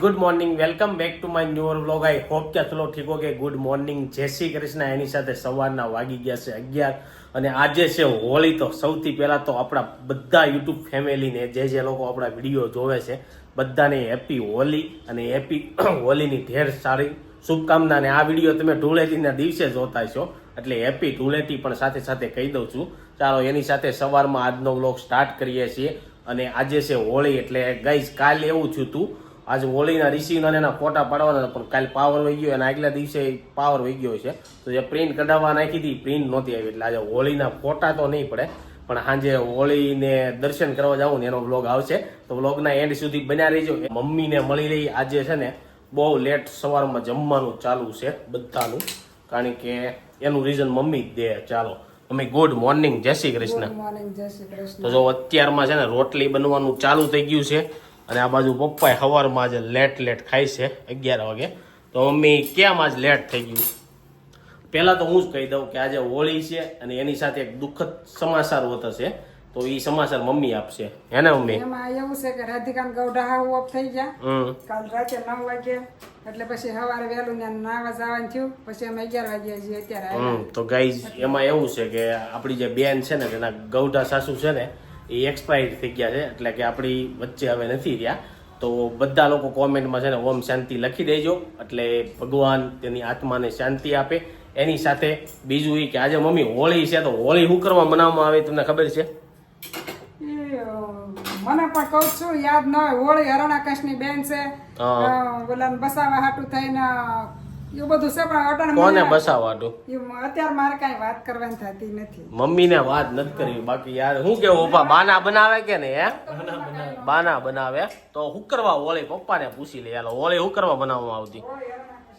Good morning. Welcome back to my newer vlog. I hope કે ચલો ઠીક okay good morning. જય શ્રી કૃષ્ણ. એની સાથે સવારના વાગી ગયા છે અગિયાર. અને આજે છે હોળી તો સૌથી પહેલા તો આપણા બધા યુટ્યુબ ફેમિલીને જે જે લોકો આપણા વીડિયો જોવે છે, બધાને હેપી હોલી અને હેપી હોલીની ઢેર સારી શુભકામના અને આ વીડિયો તમે ધૂળેટીના દિવસે જોતા છો એટલે હેપી ધૂળેટી પણ સાથે સાથે કહી દઉં છું. ચાલો એની સાથે સવારમાં આજનો વ્લોગ સ્ટાર્ટ કરીએ છીએ. અને આજે છે હોળી એટલે ગઈશ કાલે એવું થયું હતું આજે હોળીના રિસીવના એના ફોટા પાડવાના પણ કાલે પાવર વહી ગયો અને આગલા દિવસે પાવર વહી ગયો છે. તો જે પ્રિન્ટ કઢાવવા નાખી હતી પ્રિન્ટ નહોતી આવી એટલે આજે હોળીના ફોટા તો નહીં પડે પણ સાંજે હોળીને દર્શન કરવા જાઉં ને એનો વ્લોગ આવશે. તો વ્લોગના એન્ડ સુધી બન્યા રહીજો. મમ્મીને મળી રહી આજે છે ને બહુ લેટ સવારમાં જમવાનું ચાલુ છે બધાનું કારણ કે એનું રીઝન મમ્મી જ દે ચાલો. મમ્મી ગુડ મોર્નિંગ જય શ્રી કૃષ્ણ. તો જો અત્યારમાં છે ને રોટલી બનવાનું ચાલુ થઈ ગયું છે અને આ બાજુ પપ્પાએ સવારમાં આજે લેટ લેટ ખાય છે અગિયાર વાગે. તો મમ્મી કેમ આજ લેટ થઈ ગયું? પહેલા તો હું જ કહી દઉં કે આજે હોળી છે અને એની સાથે એક દુઃખદ સમાચાર વધશે તો એ સમાચાર મમ્મી આપશે. હે ને મમ્મી? એમાં એવું છે કે રાધિકાંત ગૌડા હાવ ઓફ થઈ ગયા. કાલ રાતે નવ વાગે એટલે પછી સવારે વહેલું ને નાવા જવાનું થયું. પછી અમે અગિયાર વાગ્યા છીએ અત્યારે તો ગાઈઝ એમાં એવું છે કે આપણી જે બેન છે ને તેના ગૌઢા સાસુ છે ને એ એક્સપાયર થઈ ગયા છે એટલે કે આપણી વચ્ચે હવે નથી રહ્યા. તો બધા લોકો કોમેન્ટમાં છે ને ઓમ શાંતિ લખી દેજો. એટલે ભગવાન તેની આત્માને શાંતિ આપે. એની સાથે બીજું એ કે આજે મમ્મી હોળી છે તો હોળી શું કરવા મનાવવામાં આવે તમને ખબર છે? મને પણ કઉ છું યાદ ન હોય હોળી હરણાકાશની બેન છે. ઓલાને બસાવા હાટું થઈને એવું બધું છે પણ અટાણે કોને મને- અત્યારે મારે કાંઈ વાત કરવાની થતી નથી. મમ્મીને વાત નથી કરવી બાકી યાર શું કેવું પપ્પા બાના બનાવે કે ને હે? બાના બનાવે તો શું કરવા હોળી પપ્પાને પૂછી લે યાર હોળી શું કરવા બનાવવામાં આવતી?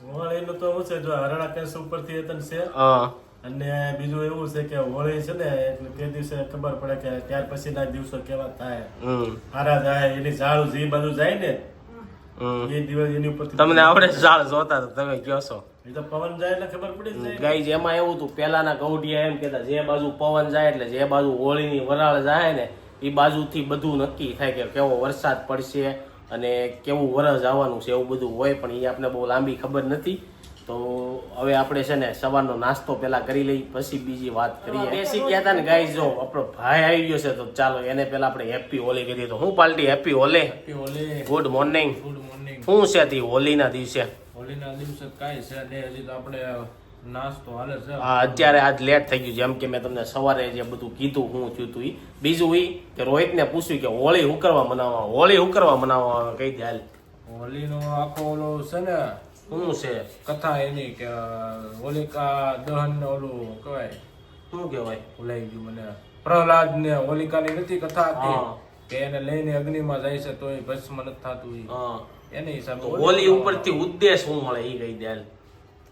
હોળીનું તો શું છે જો હરણા કેસ ઉપરથી એતન છે. હા. અને બીજું એવું છે કે હોળી છે ને એટલે તે દિવસે ખબર પડે કે ત્યાર પછીના દિવસો કેવા થાય. હમ. હારા જાય એની ઝાડુ જે બાજુ જાય ને. એ દિવસ એની ઉપર તમને આવડે ઝાડ જોતા તો તમે કયો છો. એ તો પવન જાય એટલે ખબર પડી જ જાય ગાઈ એમાં એવું હતું પહેલાના ગૌઢિયા એમ કહેતા જે બાજુ પવન જાય એટલે જે બાજુ હોળીની વરાળ જાય ને એ બાજુથી બધું નક્કી થાય કે કેવો વરસાદ પડશે અને કેવું વરસ આવવાનું છે એવું બધું હોય પણ એ આપણે બહુ લાંબી ખબર નથી. તો હવે આપણે છે ને સવારનો નાસ્તો પેલા કરી લઈ પછી બીજી વાત કરીએ. બેસી ગયા હતા ને ગાઈ જો આપણો ભાઈ આવી ગયો છે તો ચાલો એને પેલા આપણે હેપી હોલી કરી તો હું પાલટી happy હોલે? Holi. Good morning good morning શું છે તી હોલીના દિવસે? હોલીના દિવસે કાંઈ છે નહીં હજી તો આપણે નાસ્તો હાલે છે. હા અત્યારે આજ લેટ થઈ ગયું જેમ કે મેં તમને સવારે જે બધું કીધું હું થયું હતું ઈ. બીજું ઈ કે રોહિતને પૂછ્યું કે હોળી હું કરવા મનાવવા હોળી હું કરવા મનાવવા કઈ દે હાલ? હોલીનો આખો ઓલો છે ને શું છે? કથા એની કે હોલિકા દહન ને ઓલું કહેવાય. શું કહેવાય? ભૂલાઈ ગયું મને. પ્રહલાદ ને હોલિકાની નથી કથા કે એને લઈને અગ્નિમાં જાય છે તોય ભસ્મ નથી થતું એને હિસાબે હોલી ઉપરથી ઉદ્દેશ શું મળે એ કઈ દે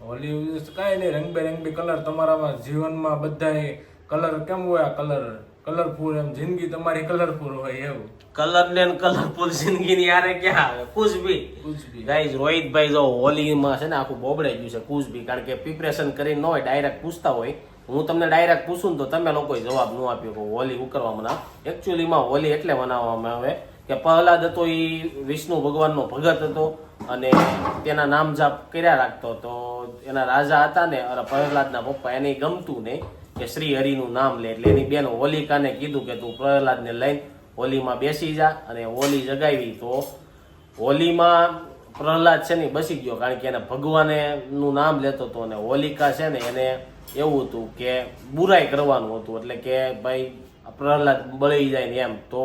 હોલી ઉદ્દેશ કાંઈ નહીં. રંગબેરંગી કલર તમારામાં જીવનમાં બધા કલર કેમ હોય આ કલર? કલરફુલ એમ જિંદગી તમારી કલરફુલ હોય એવું. કલર ને કલરફુલ જિંદગીની યારે ક્યાં આવે? કુછ ભી કુછ ભી ગાઈઝ રોહિતભાઈ જો હોલીમાં છે ને આખું બોબડાઈ ગયું છે કુછ ભી કારણ કે પ્રિપરેશન કરીને ન હોય ડાયરેક્ટ પૂછતા હોય. હું તમને ડાયરેક્ટ પૂછું ને તો તમે લોકોએ જવાબ ન આપ્યો કે હોલી ઉકરવા કરવા મનાવ એકચ્યુઅલીમાં હોલી એટલે મનાવવામાં આવે કે પ્રહલાદ હતો એ વિષ્ણુ ભગવાનનો ભગત હતો અને તેના નામ જાપ કર્યા રાખતો તો એના રાજા હતા ને અને પ્રહલાદના પપ્પા એને ગમતું નહીં. કે શ્રી હરિનું નામ લે એટલે એની બેન હોલિકાને કીધું કે તું પ્રહલાદને લઈને હોલીમાં બેસી જા અને હોલી જગાવી. તો હોલીમાં પ્રહલાદ છે ને બસી ગયો કારણ કે એને ભગવાને નું નામ લેતો હતો અને હોલિકા છે ને એને એવું હતું કે બુરાઈ કરવાનું હતું એટલે કે ભાઈ પ્રહલાદ બળી જાય ને એમ. તો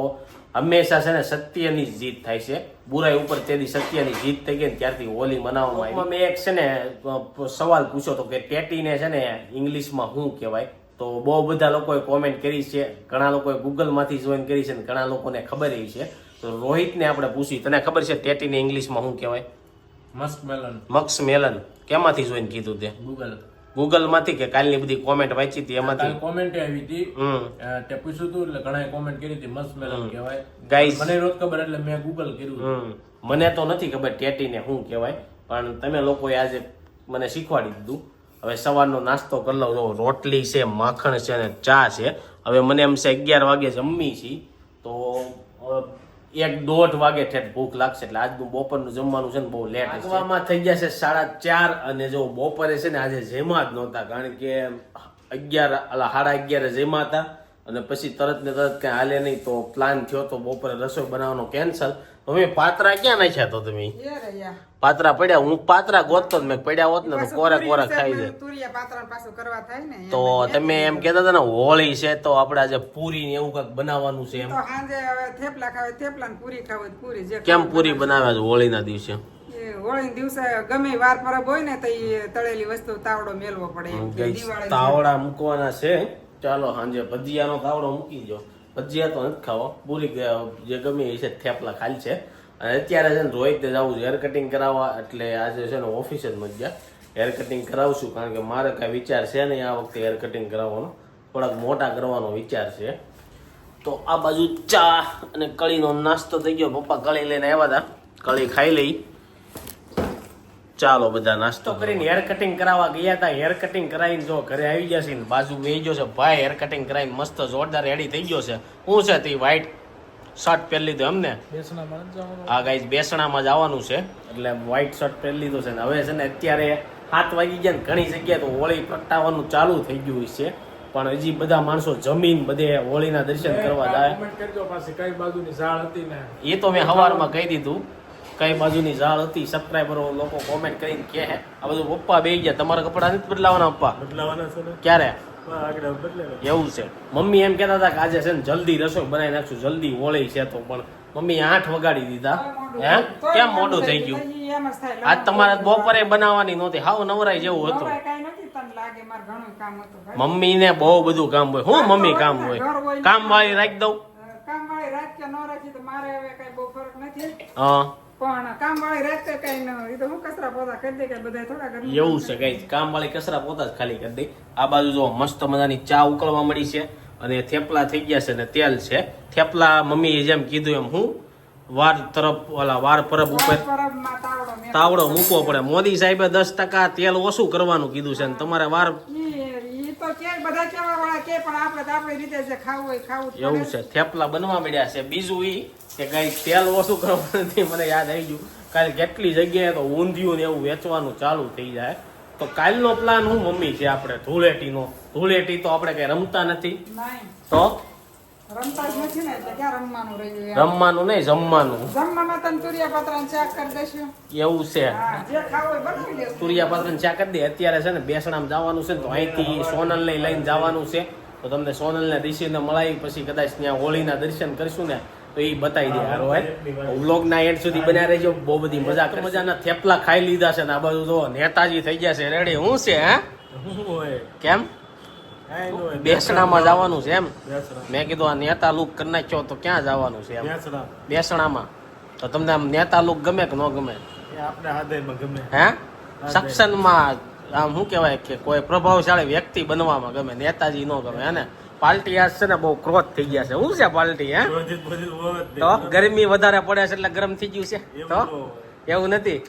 હંમેશા છે ને સત્યની જ જીત થાય છે. બુરાઈ ઉપર તેની સત્યની જીત થઈ ગઈ ને ત્યારથી હોલી મનાવવામાં આવી. મેં એક છે ને સવાલ પૂછ્યો તો કે ટેટીને છે ને ઇંગ્લિશમાં શું કહેવાય? તો બહુ બધા લોકોએ કોમેન્ટ કરી છે. ઘણા લોકોએ ગૂગલમાંથી જોઈન કરી છે ને ઘણા લોકોને ખબર એ છે. તો રોહિતને આપણે પૂછ્યું તને ખબર છે ટેટીને ઇંગ્લિશમાં શું કહેવાય? Musk melon. મક્સ મેલન. કેમાંથી જોઈન કીધું તે? ગૂગલ ગૂગલમાંથી કે કાલની બધી કોમેન્ટ વાંચી હતી એમાંથી? કોમેન્ટ આવી હતી. તે પૂછ્યું હતું એટલે ઘણાએ કોમેન્ટ કરી હતી મસ્ત મેલન કહેવાય. ગાઈઝ મને રોજ ખબર એટલે મેં ગૂગલ કર્યું મને તો નથી ખબર ટેટીને શું કહેવાય પણ તમે લોકોએ આજે મને શીખવાડી દીધું. હવે સવારનો નાસ્તો કરી લઉં રોટલી છે, માખણ છે અને ચા છે. હવે મને એમ છે અગિયાર વાગે જમવી છીએ તો એક દોઢ વાગે ઠેઠ ભૂખ લાગશે એટલે આજનું બપોરનું જમવાનું છે ને બહુ લેટ આગવામાં થઈ ગયા છે સાડા ચાર અને જો બપોરે છે ને આજે જેમાં જ નહોતા કારણ કે અગિયાર, અલા સાડા અગિયારે જેમાં હતા અને પછી તરત ને તરત કાંઈ હાલે નહીં તો પ્લાન થયો તો બપોરે રસોઈ બનાવવાનો કેન્સલ હવે પાત્રા ક્યાં નાખ્યા તો તમે? પાત્રા પડ્યા. હું પાત્રા ગોતતો મેં. પડ્યા હોત ને તો કોરા કોરા ખાઈ જાય. ને તો તમે એમ કેતા હતા ને હોળી છે તો આપણે આજે પૂરી ને એવું કંઈક બનાવવાનું છે એમ. થેપલા ખાવે થેપલા ને પૂરી ખાવે પૂરી જે કેમ પૂરી બનાવે. છે હોળીના દિવસે? એ હોળી દિવસે ગમે વાર પરબ હોય ને તો એ તળેલી વસ્તુ તાવડો મેળવો પડે તાવડા મૂકવાના છે. ચાલો સાંજે ભજીયાનો તાવડો મૂકી દો ભજીયા તો નથી ખાવા. પૂરી જે ગમે એ છે થેપલા ખાલી છે. અને અત્યારે છે ને રોહિત જવું છે. હેર કટિંગ કરાવવા. એટલે આજે છે ને ઓફિસ જ મત ગયા. હેર કટિંગ કરાવશું કારણ કે મારે કાંઈ વિચાર છે નહીં આ વખતે હેર કટિંગ કરાવવાનો. થોડાક મોટા કરવાનો વિચાર છે. તો આ બાજુ ચા અને કળીનો નાસ્તો થઈ ગયો. પપ્પા કળી લઈને આવ્યા હતા. કળી ખાઈ લઈ. ચાલો બધા નાસ્તો કરીને હેર કટિંગ કરાવવા ગયા હતા હેર કટિંગ કરાવીને જો ઘરે આવી ગયા છે ને બાજુ બે ગયો છે ભાઈ હેર કટિંગ કરાવીને મસ્ત જોરદાર રેડી થઈ ગયો છે. શું છે તે વ્હાઈટ શર્ટ પહેરી લીધું એમને. હા ગાઈઝ બેસણામાં જવાનું છે. એટલે વ્હાઈટ શર્ટ પહેરી લીધું છે ને હવે છે ને અત્યારે સાત વાગી ગયા ને ઘણી જગ્યાએ તો હોળી પ્રગટાવવાનું ચાલુ થઈ ગયું છે. પણ હજી બધા માણસો જમીન બધે હોળીના દર્શન કરવા જાય. કોમેન્ટ કરજો પાછી કઈ હતી એ તો મેં સવારમાં કહી દીધું. કઈ બાજુની ઝાડ હતી સબસ્ક્રાઈબરો લોકો કોમેન્ટ કરીને કે આ બધું પપ્પા બે ગયા તમારા કપડા નથી બદલાવાના પપ્પા? બદલાવાના છે ને? ક્યારે? એવું છે. મમ્મી એમ કહેતા હતા કે આજે છે ને જલ્દી રસોઈ બનાવી નાખશું જલ્દી હોળી છે તો પણ. મમ્મી આઠ વગાડી દીધા. હે? કેમ મોડું થઈ ગયું? આજ તમારે બપોરે બનાવવાની નહોતી. હાવ નવરાઈ જેવું હતું. મમ્મી કાંઈ નથી તને લાગે મારે ઘણું કામ હતું ભાઈ. મમ્મીને બહુ બધું કામ હોય. હું મમ્મી કામ હોય? કામ વાળી રાખી દઉં? કામ વાળી રાખી ન રાખી તો મારે હવે કઈ બહુ ફરક નથી. હા. પણ કામ વાળી કઈ ન એ તો હું કચરા પોતા કરી દે કે બધા થોડા ઘરનું એવું છે કઈ કામવાળી કસરા પોતા જ ખાલી કરી દે. આ બાજુ જો મસ્ત મજાની ચા ઉકળવા મળી છે અને થેપલા થઈ ગયા છે ને તેલ છે. થેપલા મમ્મીએ જેમ કીધું એમ હું વાર તરફ ઓલા વાર પરબ ઉપર તાવડો મૂકવો પડે. મોદી સાહેબે દસ ટકા તેલ ઓછું કરવાનું કીધું છે ને તમારે વાર તો કે બધા કેવા વાળા કે પણ આપણે તો રીતે જે ખાવું હોય ખાવું એવું છે. થેપલા બનવા મળ્યા છે. બીજું ઈ કે કઈ તેલ ઓછું કરવાનું નથી. મને યાદ આવી ગયું. કાલે કેટલી જગ્યાએ તો ઊંધિયું ને એવું વેચવાનું ચાલુ થઈ જાય. તો કાલનો પ્લાન હું મમ્મી છે આપણે ધૂળેટીનો. ધૂળેટી તો આપણે કઈ રમતા નથી. તો? રમવાનું નહીં જમવાનું. જમવામાં તને તુરિયા પાત્રા શાક કરી દઈશું. એવું છે. હા જે ખાવું હોય બનાવી લેશું તુરિયા પાત્ર ચા કરી દે. અત્યારે છે ને બેસણામ જવાનું છે તો અહીંથી સોનલ ને લઈને જવાનું છે. તો તમને સોનલ ને ઋષિને મળાવી પછી કદાચ ત્યાં હોળીના દર્શન કરશું ને તો એ બતાવી દે. હારો વ્લોગ ના એન્ડ સુધી બન્યા રહેજો. બહુ બધી મજા. મજાના થેપલા ખાઈ લીધા છે ને આ બાજુ તો નેતાજી થઈ ગયા છે. રેડી? હું છે હે? હોય કેમ? હોય બેસણામાં જવાનું છે એમ? મેં કીધું આ નેતા લુક કરી નાખ્યો તો ક્યાં જવાનું છે એમ? બેસણામાં. તો તમને આમ નેતા લુક ગમે કે ન ગમે? હે? સક્ષનમાં આમ શું કહેવાય કે કોઈ પ્રભાવશાળી વ્યક્તિ બનવામાં ગમે નેતાજી નો ગમે હે ને? પાર્ટી આજ છે ને બહુ ક્રોધ થઈ ગયા છે. શું છે પાર્ટી હે? તો ગરમી વધારે પડે છે એટલે ગરમ થઈ ગયું છે. તો? એવું નથી?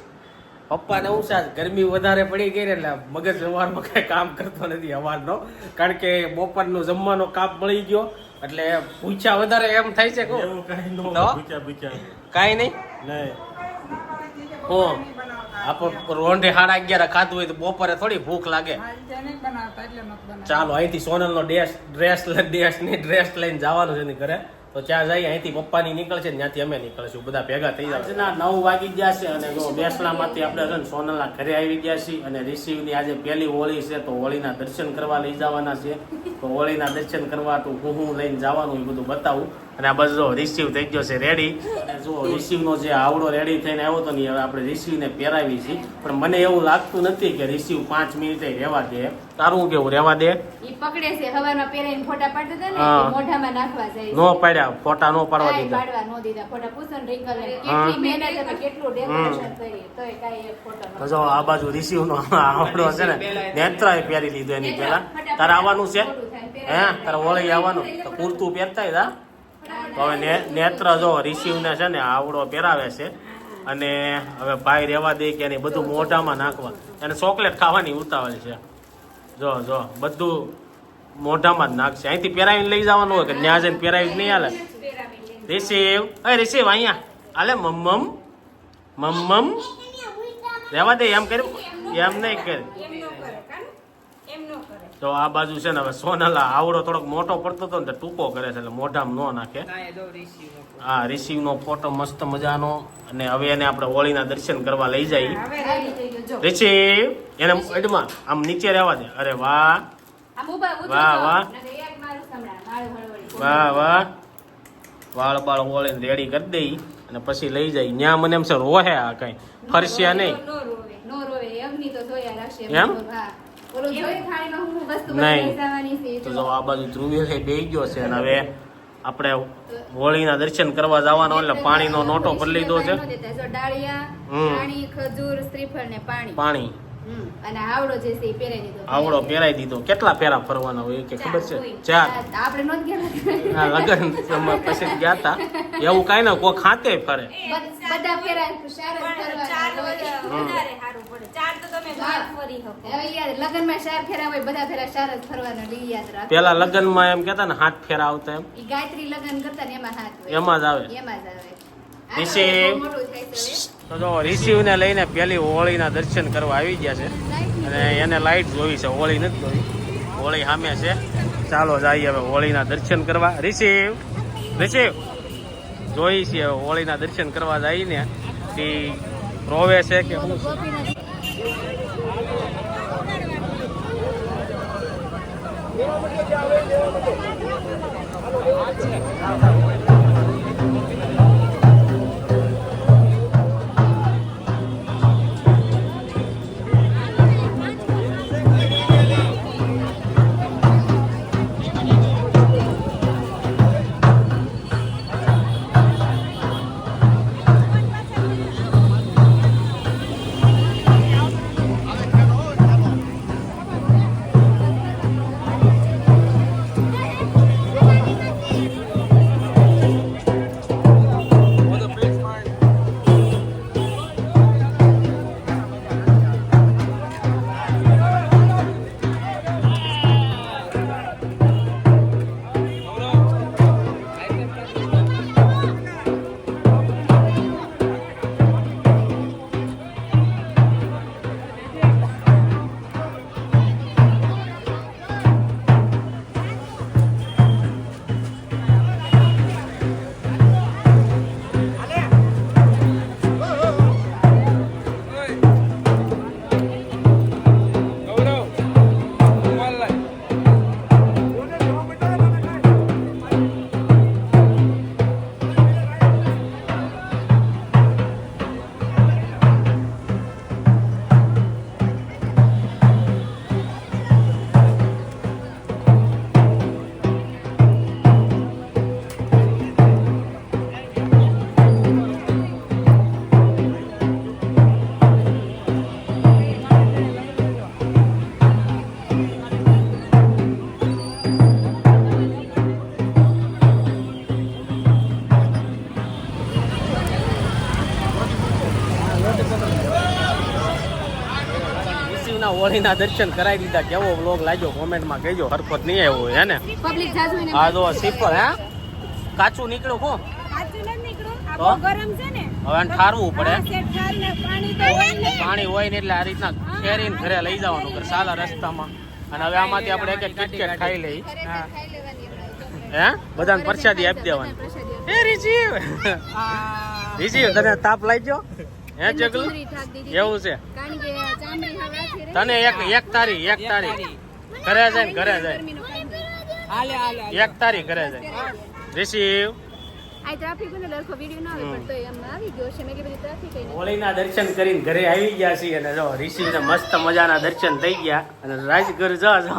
પપ્પાને હું છે ગરમી વધારે પડી ગઈ ને એટલે મગજ વ્યવહારમાં કઈ કામ કરતો નથી અવારનો કારણ કે બપોરનો જમવાનો કાપ મળી ગયો એટલે પૂછ્યા વધારે એમ થાય છે કાંઈ ન નહીં? હું આપણે રોંઢે સાડા અગિયાર ખાધું હોય તો બપોરે થોડી ભૂખ લાગે. ચાલો અહીંથી સોનલનો ડ્રેસ ડ્રેસ ડ્રેસની ડ્રેસ લઈને જવાનું છે ઘરે. તો ત્યાં જઈ અહીંથી પપ્પાની નીકળશે ને ત્યાંથી અમે નીકળશું. બધા ભેગા થઈ આજના નવ વાગી ગયા છે અને જો બેસલામાંથી આપણે છે સોનલના ઘરે આવી ગયા છીએ અને રિસીવની આજે પહેલી હોળી છે તો હોળીના દર્શન કરવા લઈ જવાના છે. તો હોળીના દર્શન કરવા તો હું લઈને જવાનું એ બધું બતાવું. અને આ જો રિસીવ થઈ ગયો છે રેડી અને જો રિસીવનો જે આવડો રેડી થઈને આવ્યો હતો ને હવે આપણે રિસીવને પહેરાવી છીએ પણ મને એવું લાગતું નથી કે રિસીવ પાંચ મિનિટે રહેવા દે. તારું કેવું? રહેવા દે? પકડે છે. હવારમાં પહેરીને ફોટા પાડતા હતા ને મોઢામાં નાખવા જાય નો પાડ્યા ફોટા નો પાડવા દીધા. પાડવા નો દીધા. ફોટા પૂછન ને રિંકલ કેટલી મહેનત અને કેટલું ડેકોરેશન કરી. તોય કાઈ એક ફોટો જો આ બાજુ રિસીવ નો આવડો છે ને. નેત્રાએ પહેરી લીધો એની પહેલા તારે આવવાનું છે? હે? તારે હોળી આવવાનું? તો કુર્તું પહેરતા હતા હવે નેત્ર જો રિસીવ છે ને આવડો પહેરાવે છે અને હવે ભાઈ રહેવા દે કે નહીં, બધું મોઢામાં નાખવા. અને ચોકલેટ ખાવાની ઉતાવળ છે. જો જો, બધું મોઢામાં જ નાખશે. અહીંથી પહેરાવીને લઈ જવાનું હોય કે ત્યાં જઈને પહેરાવી નહીં હાલે? રિસીવ એ રિસીવ અહીંયા. હાલે, મમ્મમ. મમ્મમ. રહેવા દે, એમ કર્યું એમ નહીં કર એમ નો કરે કાન એમ નો કરે તો આ બાજુ છે ને હવે સોનલા આવડો થોડોક મોટો પડતો હતો ને તો ટૂંકો કરે છે એટલે મોઢામાં ન નાખે. હા રિસીવ નો ફોટો મસ્ત મજાનો. અને હવે એને આપણે હોળીના દર્શન કરવા લઈ જઈએ રિસીવ એને એડમાં આમ નીચે રહેવા દે. અરે વાહ. આમ ઊભા ઊંચો વાહ, વાહ. નકર એક મારું સંભળાય, મારું હળવળી. વાહ વાહ. વાળ બાળ ઓળીને રેડી કરી દઈ અને પછી લઈ જાય. ન્યા મને એમ છે રોહે આ કઈ. ફરસ્યા નહીં. નો રોવે નો રોવે. અગ્નિ તો જોયા રાખશે. એમ? નહીં. તો જો. આ બાજુ ધ્રુવી થઈ બેસી ગયો છે. અને હવે આપણે હોળીના દર્શન કરવા જવાનો એટલે પાણીનો નોટો ભરી લીધો છે. પાણી ન દેતા. જો ડાળિયા હમ. પાણી ખજૂર શ્રીફળ ને પાણી. પાણી. હમ. અને આવડો પહેરાઈ દીધો. કેટલા ફેરા ફરવાના હોય એ કે ખબર છે? કોઈ. ચાર. આ- આપણે નોંધ ગયા હા લગન પછી ગયા હતા. એવું કાંઈ ના કોઈ ખાતે ફરે. બધા ફેરા શાર લગ્ન ફરવાના હા. હવે યાર લગ્નમાં શાર ફેરા હોય બધા ફેરા શાર જ ફરવાના ઈ યાદ રાખ પેલા લગ્નમાં એમ કેતા ને હાથ ફેરા આવતા એમ. ગાયત્રી લગ્ન કરતા ને એમાં હાથ એમાં જ આવે. એમાં જ આવે. તો રિસીવ ને લઈને પેલી હોળીના દર્શન કરવા આવી ગયા છે. અને એને લાઈટ જોઈ છે હોળી નથી જોવી હોળી સામે છે. ચાલો જઈએ હવે હોળીના દર્શન કરવા. રિસીવ રિસીવ જોઈ છે હોળી હોળીના દર્શન કરવા જઈને તે રોવે છે કે શું છે? ગોપીનાથ રિસીવના હોળીના દર્શન કરાવી દીધા કેવો વ્લોગ લાગ્યો? કોમેન્ટમાં કહેજો. હરકત નહીં આવ્યો હે ને? પબ્લિક જાજુ એને આ જો સિફર હે? કાચું નીકળ્યું કો કાચું નથી નીકળ્યું. આ તો? બહુ ગરમ છે ને. હવે ઠારવું પડે. હા, પાણી હોય ને. પાણી હોય ને એટલે આ રીતના ફેરીને ઘરે લઈ જવાનું સારા સાલા રસ્તામાં. અને હવે આમાંથી આપણે એક એક કિટકેટ ખાઈ લઈ. હે. બધાને પ્રસાદી આપી દેવાની. પ્રસાદી એ રીજીવ? રીજીવ તને તાપ લાગ્યો? હે જગલું? એવું છે. કારણ કે ચામડી હાવ આછી તને એક એક તારી એક તારી. ઘરે જાય ને ઘરે જાય. એક તારી ઘરે જાય. રિસીવ. આ ટ્રાફિક નો લડકો વીડિયો ના આવે પણ તોય એમ આવી ગયો છે. મેં કે બધી ટ્રાફિક કઈ હોળીના દર્શન કરીને ઘરે આવી ગયા છીએ અને જો રિસીવને મસ્ત મજાના દર્શન થઈ ગયા. અને રાજગર જો જો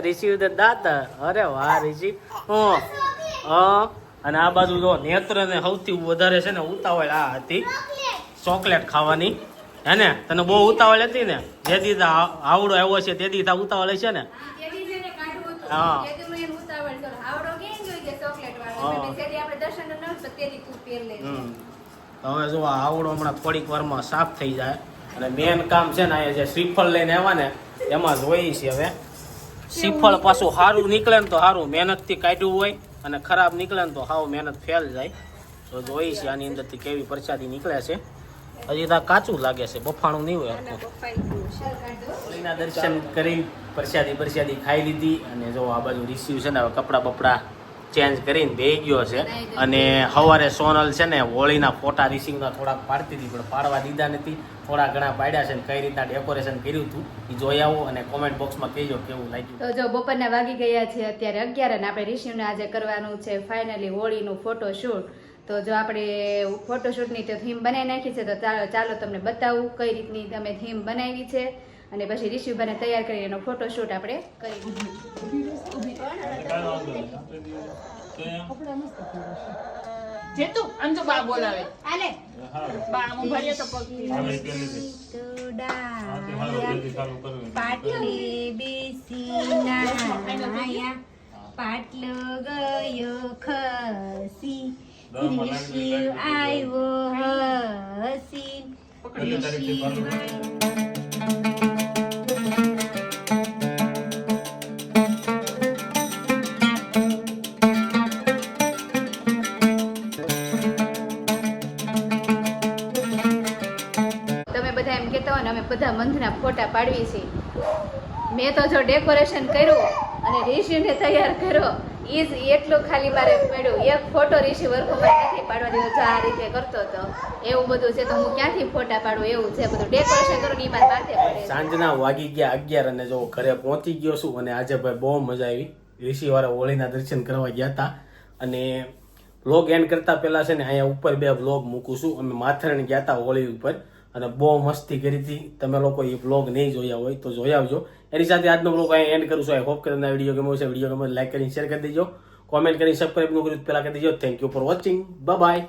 રિસીવ દે દાતા અરે વાહ રિસીવ. હં. હં. અને આ બાજુ જો નેત્ર ને સૌથી વધારે છે ને ઉતાવળ આ હતી. ચોકલેટ ખાવાની. હે ને? તને બહુ ઉતાવળ હતી ને? જે દીધા આવડો આવ્યો છે તે દીધા ઉતાવળ છે ને. હા. હવે જો આવડો હમણાં થોડીક વારમાં સાફ થઈ જાય. અને મેન કામ છે ને અહીંયા જે શ્રીફળ લઈને આવ્યા ને એમાં જોઈએ છે હવે. શ્રીફળ પાછું સારું નીકળે ને તો સારું મહેનતથી કાઢ્યું હોય અને ખરાબ નીકળે ને તો સાવ મહેનત ફેલ જાય. તો જોઈ છે આની અંદરથી કેવી પ્રસાદી નીકળે છે. હજી તો કાચું લાગે છે બફાણું નહીં હોય. હોળીના દર્શન કરી પ્રસાદી પ્રસાદી ખાઈ લીધી અને જો આ બાજુ રિસીવ છે ને હવે કપડાં બપડા ચેન્જ કરીને બે ગયો છે. અને સવારે સોનલ છે ને હોળીના ફોટા રિસીવના થોડાક પાડતી હતી પણ પાડવા દીધા નથી. થોડા ઘણા પાડ્યા છે ને કઈ રીતના ડેકોરેશન કર્યું હતું એ જોઈ આવો અને કોમેન્ટ બોક્સમાં કહેજો કેવું લાગ્યું. તો જો બપોરના વાગી ગયા છે અત્યારે અગિયાર અને આપણે રિસીવને આજે કરવાનું છે ફાઇનલી હોળીનું ફોટોશૂટ તો જો આપણે ફોટોશૂટની તો થીમ બનાવી નાખી છે તો ચાલો ચાલો તમને બતાવું કઈ રીતની તમે થીમ બનાવી છે. અને પછી રિશિવભાઈને તૈયાર કરી એનો ફોટોશૂટ આપણે કરી જેતુ અંજુ બા બોલાવે. આલે. બા આમ ભરીએ તો પગ પાટલી બેસી પાટલો ગયો ખસી. તમે બધા એમ કહેતા હોય ને, અમે બધા મંથના ફોટા પાડવી છીએ મેં તો જો ડેકોરેશન કર્યું અને ઋષિને તૈયાર કર્યો. એ જ એટલું ખાલી મારે પડ્યું. એક ફોટો રિસીવર ખબર નથી પાડવા દીધો જો આ રીતે કરતો હતો એવું બધું છે તો હું ક્યાંથી ફોટા પાડું, એવું છે બધું. ડેકોરેશન કરું ને મારે માથે પડે સાંજના વાગી ગયા અગિયાર અને જો ઘરે પહોંચી ગયો છું અને આજે ભાઈ બહુ મજા આવી. ઋષિવાળા હોળીના દર્શન કરવા ગયા હતા અને વ્લોગ એન્ડ કરતા પહેલાં છે ને અહીંયા ઉપર બે વ્લોગ મૂકું છું. અમે માથેરણ ગયા હતા હોળી ઉપર. અને બહુ મસ્તી કરી હતી. તમે લોકો એ વ્લોગ નહીં જોયા હોય તો જોઈ આવજો. એની સાથે આજનો બ્લોગ અહીં એન્ડ કરું છું. આઈ હોપ કે તમને વીડિયો ગમ્યો છે વીડિયો ગમે લાઈક કરીને શેર કરી દેજો. કોમેન્ટ કરીને સબસ્ક્રાઈબ ન કર્યું પહેલાં કરી દેજો. Thank you for watching bye